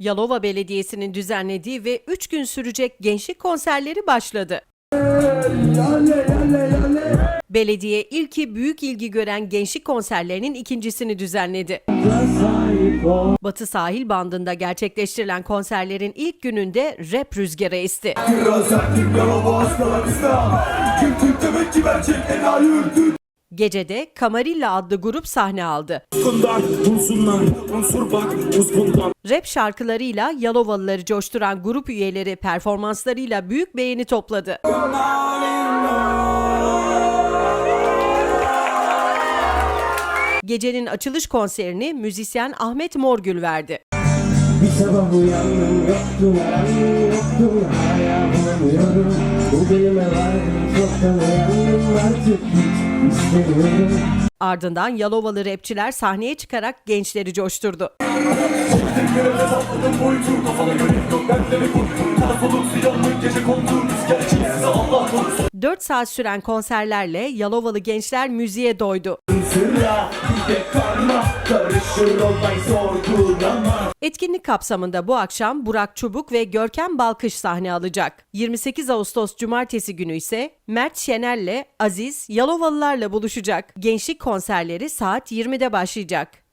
Yalova Belediyesi'nin düzenlediği ve 3 gün sürecek gençlik konserleri başladı. Belediye ilki büyük ilgi gören gençlik konserlerinin ikincisini düzenledi. Batı sahil bandında gerçekleştirilen konserlerin ilk gününde rap rüzgarı esti. Gecede Kamarilla adlı grup sahne aldı. Uskundan bulsunlar unsur bak Rap şarkılarıyla Yalovalıları coşturan grup üyeleri performanslarıyla büyük beğeni topladı. Gecenin açılış konserini müzisyen Ahmet Morgül verdi. Bir sabah uyandım yoktum arandım yoktum hala bulamıyorum Bu belime vardım çoktan uyandım artık hiç istemiyorum Ardından Yalovalı rapçiler sahneye çıkarak gençleri coşturdu. Kondu 4 saat süren konserlerle Yalovalı gençler müziğe doydu. Etkinlik kapsamında bu akşam Burak Çubuk ve Görkem Balkış sahne alacak. 28 Ağustos Cumartesi günü ise Mert Şener'le Aziz Yalovalılarla buluşacak. Gençlik konserleri saat 20'de başlayacak.